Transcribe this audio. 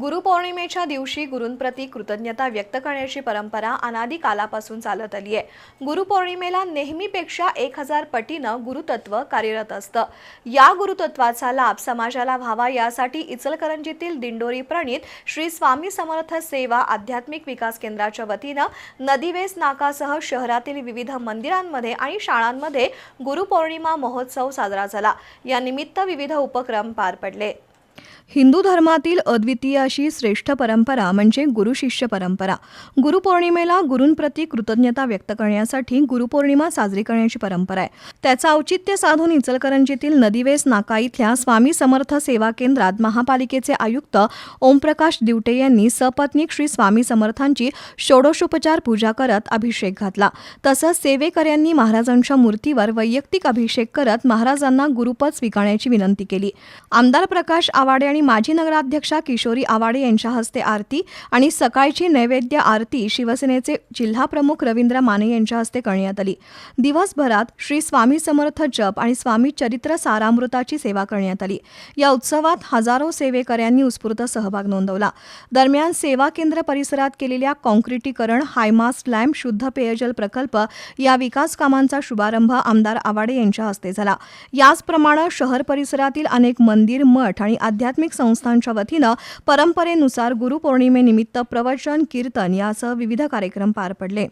गुरुपौर्णिमेच्या दिवशी गुरूंप्रती कृतज्ञता व्यक्त करण्याची परंपरा अनादी कालापासून चालत आली आहे. गुरुपौर्णिमेला नेहमीपेक्षा एक हजार पटीनं गुरुतत्व कार्यरत असतं. या गुरुतत्वाचा लाभ समाजाला व्हावा यासाठी इचलकरंजीतील दिंडोरी प्रणित श्री स्वामी समर्थ सेवा आध्यात्मिक विकास केंद्राच्या वतीनं नदीवेस नाकासह शहरातील विविध मंदिरांमध्ये आणि शाळांमध्ये गुरुपौर्णिमा महोत्सव साजरा झाला. या निमित्त विविध उपक्रम पार पडले. हिंदू धर्मातील अद्वितीय अशी श्रेष्ठ परंपरा म्हणजे गुरु शिष्य परंपरा. गुरुपौर्णिमेला गुरूंप्रती कृतज्ञता व्यक्त करण्यासाठी गुरुपौर्णिमा साजरी करण्याची परंपरा आहे. त्याचं औचित्य साधून इचलकरंजीतील नदीवेस नाका इथल्या स्वामी समर्थ सेवा केंद्रात महापालिकेचे आयुक्त ओमप्रकाश दिवटे यांनी सपत्नीक श्री स्वामी समर्थांची षोडशोपचार पूजा करत अभिषेक घातला. तसंच सेवेकऱ्यांनी महाराजांच्या मूर्तीवर वैयक्तिक अभिषेक करत महाराजांना गुरुपद स्वीकारण्याची विनंती केली. आमदार प्रकाश आवाडे आणि माजी नगराध्यक्षा किशोरी आवाडे यांच्या हस्ते आरती आणि सकाळची नैवेद्य आरती शिवसेनेचे जिल्हाप्रमुख रवींद्र माने यांच्या हस्ते करण्यात आली. दिवसभरात श्री स्वामी समर्थ जप आणि स्वामी चरित्र सारामृताची सेवा करण्यात आली. या उत्सवात हजारो सेवेकऱ्यांनी उत्स्फूर्त सहभाग नोंदवला. दरम्यान सेवा केंद्र परिसरात केलेल्या कॉन्क्रिटीकरण हायमास लॅम्प शुद्ध पेयजल प्रकल्प या विकास कामांचा शुभारंभ आमदार आवाडे यांच्या हस्ते झाला. याचप्रमाणे शहर परिसरातील अनेक मंदिर मठ आणि आध्यात्मिक संस्थांच्या वतीनं परंपरेनुसार गुरुपौर्णिमेनिमित्त प्रवचन कीर्तन यासह विविध कार्यक्रम पार पडले.